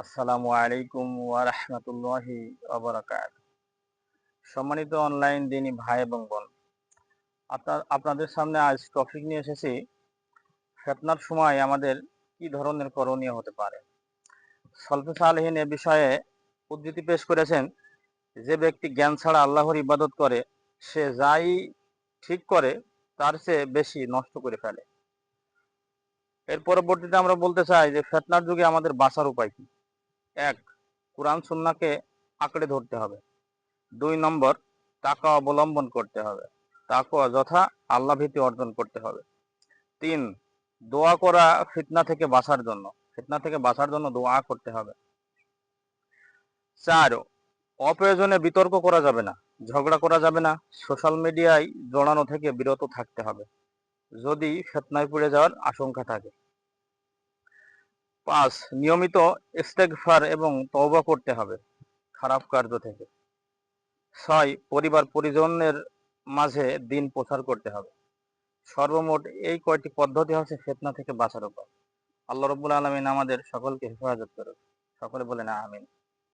আসসালামু আলাইকুম ওয়া রাহমাতুল্লাহি ওয়া বারাকাতুহু। সম্মানিত অনলাইন দিনী ভাই এবং বোন, আপনার, আপনাদের সামনে আজ টপিক নিয়ে এসেছি, ফেতনার সময় আমাদের কি ধরনের করণীয় হতে পারে? সলফে সালহীন এ বিষয়ে উদ্ধৃতি পেশ করেছেন, যে ব্যক্তি জ্ঞান ছাড়া আল্লাহর ইবাদত করে, সে যাই ঠিক করে, তার চেয়ে বেশি নষ্ট করে ফেলে। এর পরবর্তীতে আমরা বলতে চাই যে ফেতনার যুগে আমাদের বাঁচার উপায় কি? এক, কোরআন সুন্নাকে আঁকড়ে ধরতে হবে। দুই নম্বর টাকা অবলম্বন করতে হবে। তাকওয়া যথা আল্লাহ ভীতি অর্জন করতে হবে। তিন, দোয়া করা ফিতনা থেকে বাঁচার জন্য। ফিতনা থেকে বাঁচার জন্য দোয়া করতে হবে। চার, অপ্রয়োজনে বিতর্ক করা যাবে না, ঝগড়া করা যাবে না, সোশ্যাল মিডিয়ায় জড়ানো থেকে বিরত থাকতে হবে। যদি ফেতনায় পড়ে যাওয়ার আশঙ্কা থাকে। পাঁচ নিয়মিত ইস্তেকফার এবং তওবা করতে হবে, খারাপ কার্য থেকে। ছয়, পরিবার পরিজনের মাঝে দিন প্রচার করতে হবে। সর্বমোট এই কয়টি পদ্ধতি হচ্ছে ফেতনা থেকে বাঁচার উপায়। আল্লাহ রবুল আলমিন আমাদের সকলকে হেফাজত করুক। সকলে বলেন, আমিন।